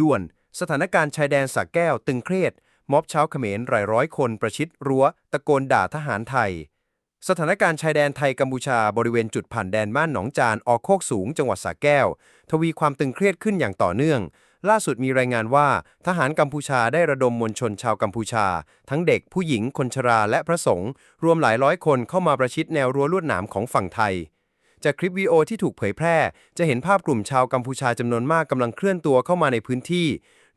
ด่วน สถานการณ์ชายแดนสักแก้วตึงเครียด ม็อบชาวเขมรรายร้อยคนประชิดรั้ว ตะโกนด่าทหารไทย สถานการณ์ชายแดนไทยกัมพูชาบริเวณจุดผ่านแดนม่านหนองจานออกโคกสูงจังหวัดสระแก้ว ทวีความตึงเครียดขึ้นอย่างต่อเนื่อง ล่าสุดมีรายงานว่า ทหารกัมพูชาได้ระดมมวลชนชาวกัมพูชา ทั้งเด็กผู้หญิงคนชราและพระสงฆ์รวมหลายร้อยคนเข้ามาประชิดแนวรั้วลวดหนามของฝั่งไทย จากคลิปวีโอที่ถูกเผยแพร่ จะเห็นภาพกลุ่มชาวกัมพูชาจำนวนมากกำลังเคลื่อนตัวเข้ามาในพื้นที่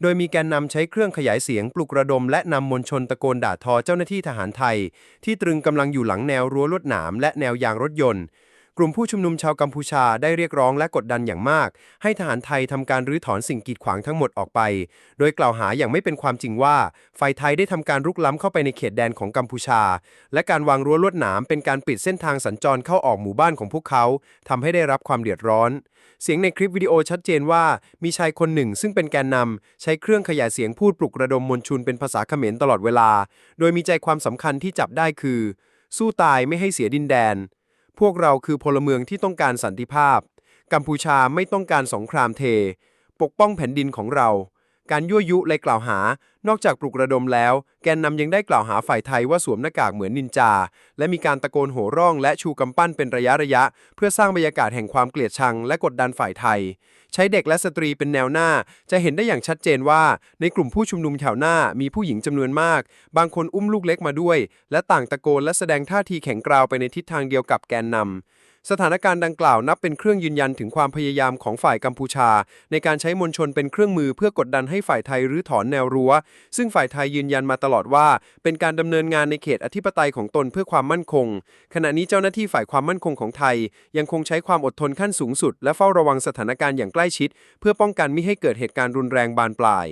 โดยมีแกนนำใช้เครื่องขยายเสียงปลุกระดม และนำมวลชนตะโกนด่าทอเจ้าหน้าที่ทหารไทย ที่ตรึงกำลังอยู่หลังแนวรั้วลวดหนามและแนวยางรถยนต์ กลุ่มผู้ชุมนุมชาวกัมพูชาได้เรียกร้องและกดดันอย่างมาก ให้ทหารไทยทำการรื้อถอนสิ่งกีดขวางทั้งหมดออกไป โดยกล่าวหาอย่างไม่เป็นความจริงว่า ฝ่ายไทยได้ทำการรุกล้ำเข้าไปในเขตแดนของกัมพูชา และการวางรั้วลวดหนามเป็นการปิดเส้นทางสัญจรเข้าออกหมู่บ้านของพวกเขาทำให้ได้รับความเดือดร้อน เสียงในคลิปวิดีโอชัดเจนว่ามีชายคนหนึ่งซึ่งเป็นแกนนำใช้เครื่องขยายเสียงพูดปลุกระดมมวลชนเป็นภาษาเขมรตลอดเวลา โดยมีใจความสำคัญที่จับได้คือ สู้ตายไม่ให้เสียดินแดน พวกเราคือพลเมืองที่ต้องการสันติภาพ กัมพูชาไม่ต้องการสงครามเท ปกป้องแผ่นดินของเรา การยั่วยุและกล่าวหา นอกจากปลุกระดมแล้ว แกนนำยังได้กล่าวหาฝ่ายไทยว่าสวมหน้ากากเหมือนนินจา และมีการตะโกนโห่ร้องและชูกำปั้นเป็นระยะระยะ เพื่อสร้างบรรยากาศแห่งความเกลียดชังและกดดันฝ่ายไทย ใช้เด็กและสตรีเป็นแนวหน้า จะเห็นได้อย่างชัดเจนว่า ในกลุ่มผู้ชุมนุมแถวหน้ามีผู้หญิงจำนวนมาก บางคนอุ้มลูกเล็กมาด้วย และต่างตะโกนและแสดงท่าทีแข็งกร้าวไปในทิศทางเดียวกับแกนนำ สถานการณ์ดังกล่าวนับเป็นเครื่องยืนยันถึงความพยายามของฝ่ายกัมพูชา ในการใช้มวลชนเป็นเครื่องมือเพื่อกดดันให้ฝ่ายไทยรื้อถอนแนวรั้ว ซึ่งฝ่ายไทยยืนยันมาตลอดว่า เป็นการดำเนินงานในเขตอธิปไตยของตนเพื่อความมั่นคง ขณะนี้เจ้าหน้าที่ฝ่ายความมั่นคงของไทย ยังคงใช้ความอดทนขั้นสูงสุด และเฝ้าระวังสถานการณ์อย่างใกล้ชิด เพื่อป้องกันไม่ให้เกิดเหตุการณ์รุนแรงบานปลาย